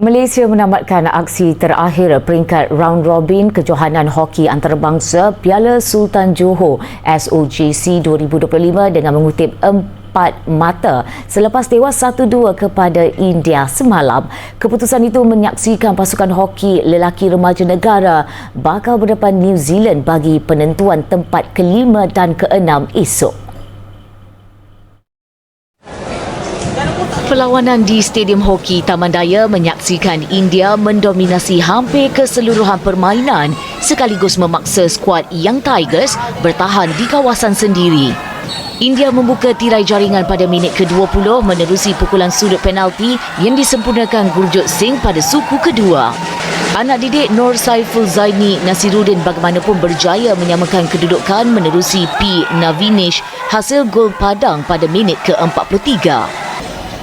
Malaysia menamatkan aksi terakhir peringkat round robin kejohanan hoki antarabangsa Piala Sultan Johor SOJC 2025 dengan mengutip empat mata selepas tewas 1-2 kepada India semalam. Keputusan itu menyaksikan pasukan hoki lelaki remaja negara bakal berdepan New Zealand bagi penentuan tempat kelima dan keenam esok. Perlawanan di Stadium Hoki Taman Daya menyaksikan India mendominasi hampir keseluruhan permainan sekaligus memaksa skuad Young Tigers bertahan di kawasan sendiri. India membuka tirai jaringan pada minit ke-20 menerusi pukulan sudut penalti yang disempurnakan Gurjot Singh pada suku kedua. Anak didik Nur Saiful Zaini Nasiruddin bagaimanapun berjaya menyamakan kedudukan menerusi P. Navinesh hasil gol padang pada minit ke-43.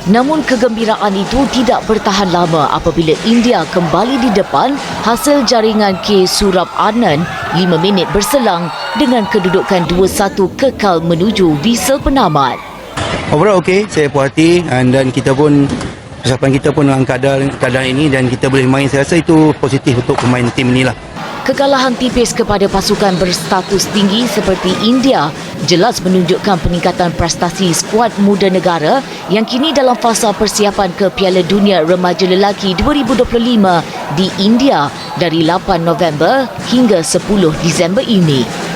Namun kegembiraan itu tidak bertahan lama apabila India kembali di depan hasil jaringan K. Surab Anand 5 minit berselang dengan kedudukan 2-1 kekal menuju whistle penamat. Overall okey, saya puas hati and dan kita pun persiapan kita pun dalam keadaan, keadaan ini dan kita boleh main saya rasa itu positif untuk pemain tim inilah. Kekalahan tipis kepada pasukan berstatus tinggi seperti India jelas menunjukkan peningkatan prestasi skuad muda negara yang kini dalam fasa persiapan ke Piala Dunia Remaja Lelaki 2025 di India dari 8 November hingga 10 Disember ini.